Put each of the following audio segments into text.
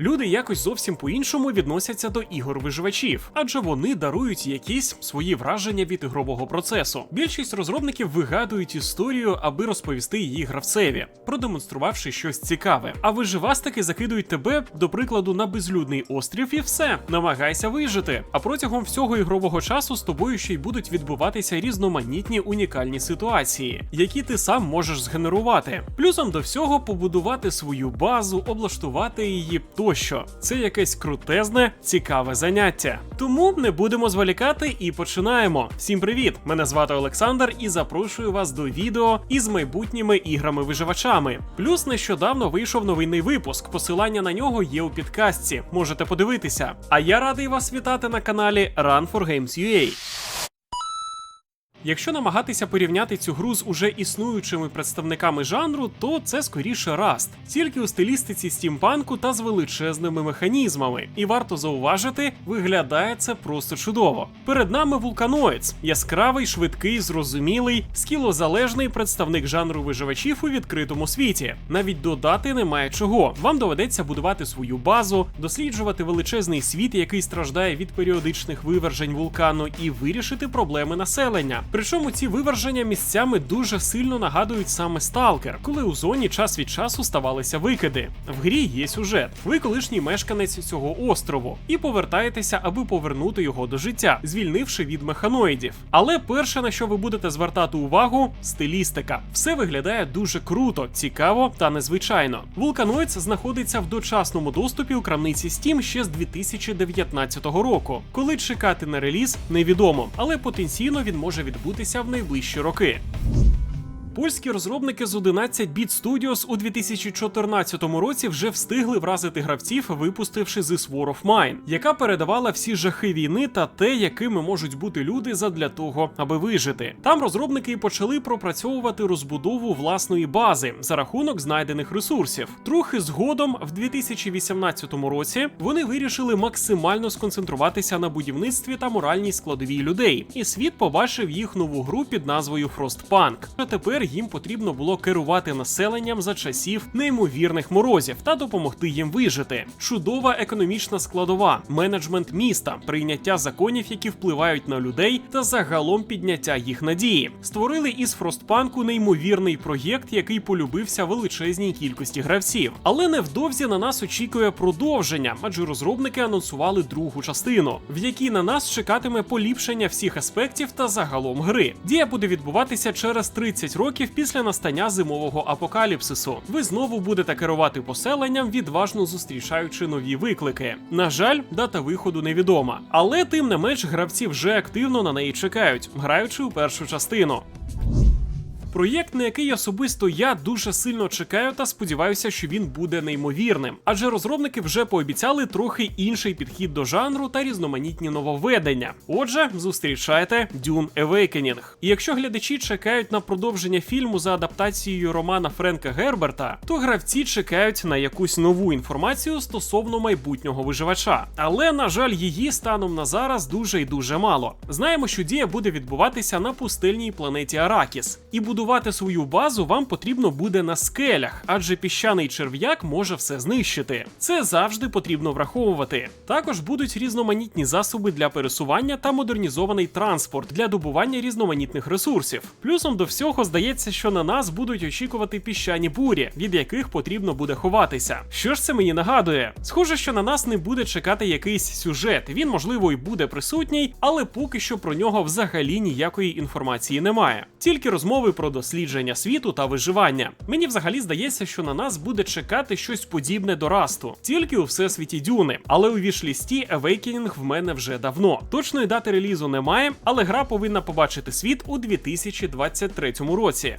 Люди якось зовсім по-іншому відносяться до ігор виживачів, адже вони дарують якісь свої враження від ігрового процесу. Більшість розробників вигадують історію, аби розповісти її гравцеві, продемонструвавши щось цікаве. А виживастики закидують тебе, до прикладу, на безлюдний острів, і все. Намагайся вижити. А протягом всього ігрового часу з тобою ще й будуть відбуватися різноманітні унікальні ситуації, які ти сам можеш згенерувати. Плюсом до всього побудувати свою базу, облаштувати її тощо. Це якесь крутезне, цікаве заняття. Тому не будемо зволікати і починаємо. Всім привіт! Мене звати Олександр і запрошую вас до відео із майбутніми іграми-виживачами. Плюс нещодавно вийшов новинний випуск. Посилання на нього є у підкастці. Можете подивитися. А я радий вас вітати на каналі Run for Games UA. Якщо намагатися порівняти цю гру з уже існуючими представниками жанру, то це скоріше Rust, тільки у стилістиці стімпанку та з величезними механізмами. І варто зауважити, виглядає це просто чудово. Перед нами Vulcanoids – яскравий, швидкий, зрозумілий, скілозалежний представник жанру виживачів у відкритому світі. Навіть додати немає чого. Вам доведеться будувати свою базу, досліджувати величезний світ, який страждає від періодичних вивержень вулкану, і вирішити проблеми населення. Причому ці виверження місцями дуже сильно нагадують саме сталкер, коли у зоні час від часу ставалися викиди. В грі є сюжет. Ви колишній мешканець цього острову, і повертаєтеся, аби повернути його до життя, звільнивши від механоїдів. Але перше, на що ви будете звертати увагу, стилістика. Все виглядає дуже круто, цікаво та незвичайно. Vulcanoids знаходиться в дочасному доступі у крамниці Steam ще з 2019 року. Коли чекати на реліз, невідомо, але потенційно він може відбутися в найближчі роки. Польські розробники з 11 Bit Studios у 2014 році вже встигли вразити гравців, випустивши This War of Mine, яка передавала всі жахи війни та те, якими можуть бути люди задля того, аби вижити. Там розробники і почали пропрацьовувати розбудову власної бази за рахунок знайдених ресурсів. Трохи згодом, в 2018 році, вони вирішили максимально сконцентруватися на будівництві та моральній складовій людей, і світ побачив їх нову гру під назвою Frostpunk. А тепер їм потрібно було керувати населенням за часів неймовірних морозів та допомогти їм вижити. Чудова економічна складова, менеджмент міста, прийняття законів, які впливають на людей, та загалом підняття їх надії. Створили із Фростпанку неймовірний проєкт, який полюбився величезній кількості гравців. Але невдовзі на нас очікує продовження, адже розробники анонсували другу частину, в якій на нас чекатиме поліпшення всіх аспектів та загалом гри. Дія буде відбуватися через 30 років після настання зимового апокаліпсису. Ви знову будете керувати поселенням, відважно зустрічаючи нові виклики. На жаль, дата виходу невідома, але тим не менш гравці вже активно на неї чекають, граючи у першу частину. Проєкт, на який особисто я дуже сильно чекаю та сподіваюся, що він буде неймовірним. Адже розробники вже пообіцяли трохи інший підхід до жанру та різноманітні нововведення. Отже, зустрічайте Dune Awakening. І якщо глядачі чекають на продовження фільму за адаптацією романа Френка Герберта, то гравці чекають на якусь нову інформацію стосовно майбутнього виживача. Але на жаль, її станом на зараз дуже і дуже мало. Знаємо, що дія буде відбуватися на пустельній планеті Аракіс, і будувати свою базу вам потрібно буде на скелях, адже піщаний черв'як може все знищити. Це завжди потрібно враховувати. Також будуть різноманітні засоби для пересування та модернізований транспорт для добування різноманітних ресурсів. Плюсом до всього здається, що на нас будуть очікувати піщані бурі, від яких потрібно буде ховатися. Що ж це мені нагадує? Схоже, що на нас не буде чекати якийсь сюжет. Він, можливо, і буде присутній, але поки що про нього взагалі ніякої інформації немає. Тільки розмови про дослідження світу та виживання. Мені взагалі здається, що на нас буде чекати щось подібне до расту, тільки у всесвіті дюни. Але у вішлісті Awakening в мене вже давно. Точної дати релізу немає, але гра повинна побачити світ у 2023 році.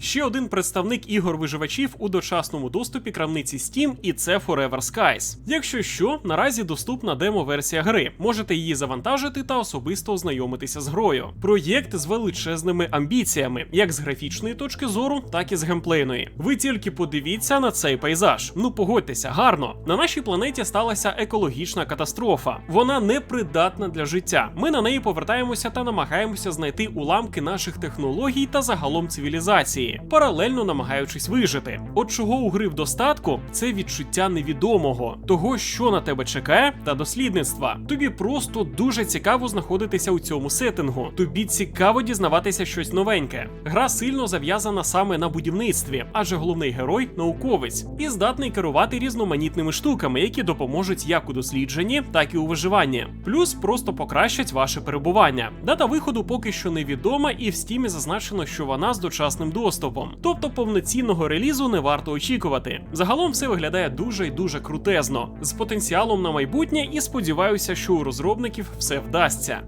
Ще один представник ігор виживачів у дочасному доступі крамниці Steam, і це Forever Skies. Якщо що, наразі доступна демо-версія гри. Можете її завантажити та особисто ознайомитися з грою. Проєкт з величезними амбіціями, як з графічної точки зору, так і з геймплейної. Ви тільки подивіться на цей пейзаж. Ну погодьтеся, гарно. На нашій планеті сталася екологічна катастрофа. Вона непридатна для життя. Ми на неї повертаємося та намагаємося знайти уламки наших технологій та загалом цивілізації. Паралельно намагаючись вижити. От чого у гри в достатку це відчуття невідомого, того, що на тебе чекає, та дослідництва. Тобі просто дуже цікаво знаходитися у цьому сеттингу. Тобі цікаво дізнаватися щось новеньке. Гра сильно зав'язана саме на будівництві, адже головний герой науковець і здатний керувати різноманітними штуками, які допоможуть як у дослідженні, так і у виживанні. Плюс просто покращать ваше перебування. Дата виходу поки що невідома, і в стімі зазначено, що вона з дочасним доступом. Тобто повноцінного релізу не варто очікувати. Загалом все виглядає дуже і дуже крутезно, з потенціалом на майбутнє, і сподіваюся, що у розробників все вдасться.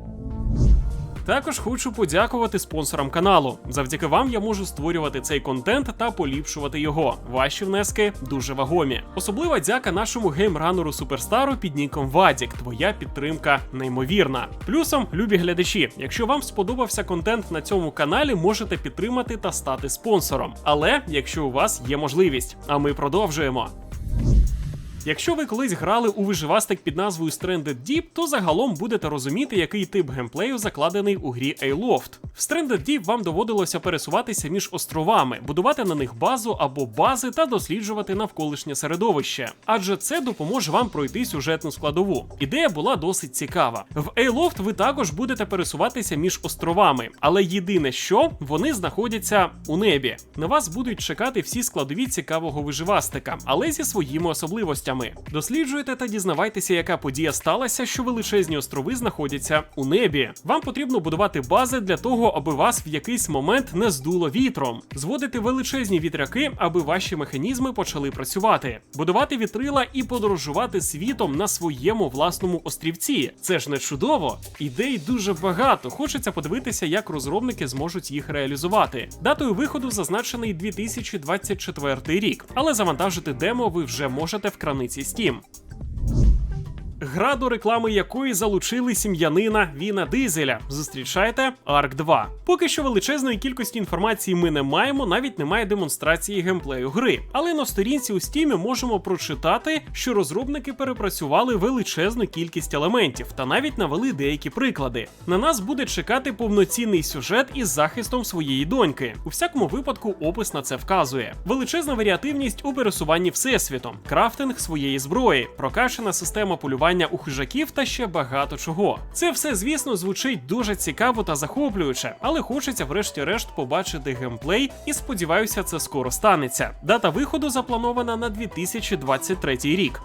Також хочу подякувати спонсорам каналу. Завдяки вам я можу створювати цей контент та поліпшувати його. Ваші внески дуже вагомі. Особлива дяка нашому геймранеру суперстару під ніком Вадік. Твоя підтримка неймовірна. Плюсом, любі глядачі, якщо вам сподобався контент на цьому каналі, можете підтримати та стати спонсором. Але якщо у вас є можливість, а ми продовжуємо. Якщо ви колись грали у виживастик під назвою Stranded Deep, то загалом будете розуміти, який тип геймплею закладений у грі Aloft. В Stranded Deep вам доводилося пересуватися між островами, будувати на них базу або бази та досліджувати навколишнє середовище. Адже це допоможе вам пройти сюжетну складову. Ідея була досить цікава. В Aloft ви також будете пересуватися між островами, але єдине, що вони знаходяться у небі. На вас будуть чекати всі складові цікавого виживастика, але зі своїми особливостями. Досліджуйте та дізнавайтеся, яка подія сталася, що величезні острови знаходяться у небі. Вам потрібно будувати бази для того, аби вас в якийсь момент не здуло вітром, зводити величезні вітряки, аби ваші механізми почали працювати, будувати вітрила і подорожувати світом на своєму власному острівці. Це ж не чудово. Ідей дуже багато. Хочеться подивитися, як розробники зможуть їх реалізувати. Датою виходу зазначений 2024 рік, але завантажити демо ви вже можете в краниці Steam. Гра до реклами якої залучили сім'янина Віна Дизеля. Зустрічайте Ark 2. Поки що величезної кількості інформації ми не маємо, навіть немає демонстрації геймплею гри. Але на сторінці у стімі можемо прочитати, що розробники перепрацювали величезну кількість елементів та навіть навели деякі приклади. На нас буде чекати повноцінний сюжет із захистом своєї доньки. У всякому випадку опис на це вказує. Величезна варіативність у пересуванні всесвітом, крафтинг своєї зброї, прокачана система полювання у хижаків та ще багато чого. Це все, звісно, звучить дуже цікаво та захоплююче, але хочеться, врешті-решт, побачити геймплей, і сподіваюся, це скоро станеться. Дата виходу запланована на 2023 рік.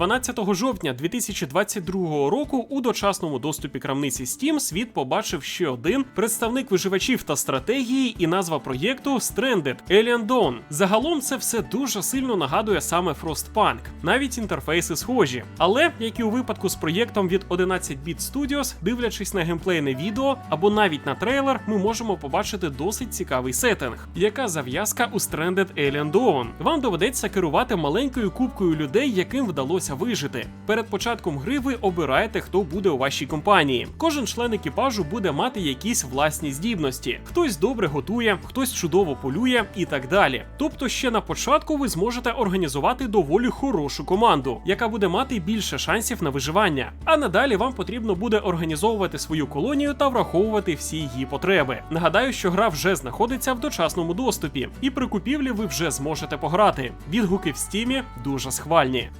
12 жовтня 2022 року у дочасному доступі крамниці Steam світ побачив ще один представник виживачів та стратегії, і назва проєкту Stranded Alien Dawn. Загалом це все дуже сильно нагадує саме Frostpunk, навіть інтерфейси схожі. Але як і у випадку з проєктом від 11-bit Studios, дивлячись на геймплейне відео або навіть на трейлер, ми можемо побачити досить цікавий сеттинг. Яка зав'язка у Stranded Alien Dawn? Вам доведеться керувати маленькою кубкою людей, яким вдалося вижити. Перед початком гри ви обираєте, хто буде у вашій компанії. Кожен член екіпажу буде мати якісь власні здібності. Хтось добре готує, хтось чудово полює і так далі. Тобто, ще на початку ви зможете організувати доволі хорошу команду, яка буде мати більше шансів на виживання. А надалі вам потрібно буде організовувати свою колонію та враховувати всі її потреби. Нагадаю, що гра вже знаходиться в дочасному доступі, і при купівлі ви вже зможете пограти. Відгуки в стімі дуже схвальні.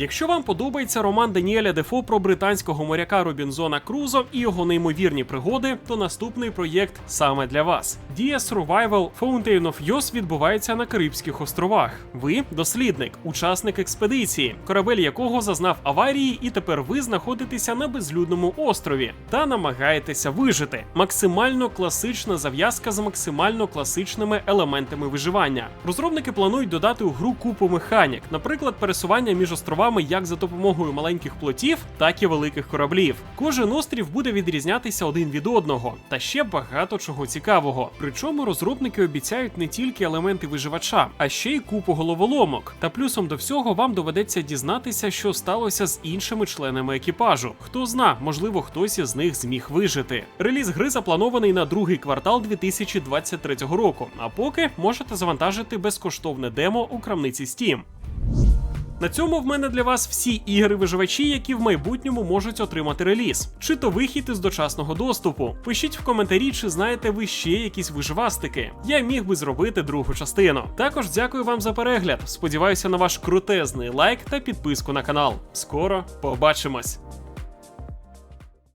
Якщо вам подобається роман Даніеля Дефо про британського моряка Робінзона Крузо і його неймовірні пригоди, то наступний проєкт саме для вас. Дія Survival Fountain of Youth відбувається на Карибських островах. Ви дослідник, учасник експедиції, корабель якого зазнав аварії, і тепер ви знаходитеся на безлюдному острові та намагаєтеся вижити. Максимально класична зав'язка з максимально класичними елементами виживання. Розробники планують додати у гру купу механік, наприклад, пересування між островами як за допомогою маленьких плотів, так і великих кораблів. Кожен острів буде відрізнятися один від одного, та ще багато чого цікавого. Причому розробники обіцяють не тільки елементи виживача, а ще й купу головоломок. Та плюсом до всього вам доведеться дізнатися, що сталося з іншими членами екіпажу. Хто зна, можливо, хтось із них зміг вижити. Реліз гри запланований на другий квартал 2023 року. А поки можете завантажити безкоштовне демо у крамниці Steam. На цьому в мене для вас всі ігри-виживачі, які в майбутньому можуть отримати реліз, чи то вихід із дочасного доступу. Пишіть в коментарі, чи знаєте ви ще якісь виживастики. Я міг би зробити другу частину. Також дякую вам за перегляд. Сподіваюся на ваш крутезний лайк та підписку на канал. Скоро побачимось!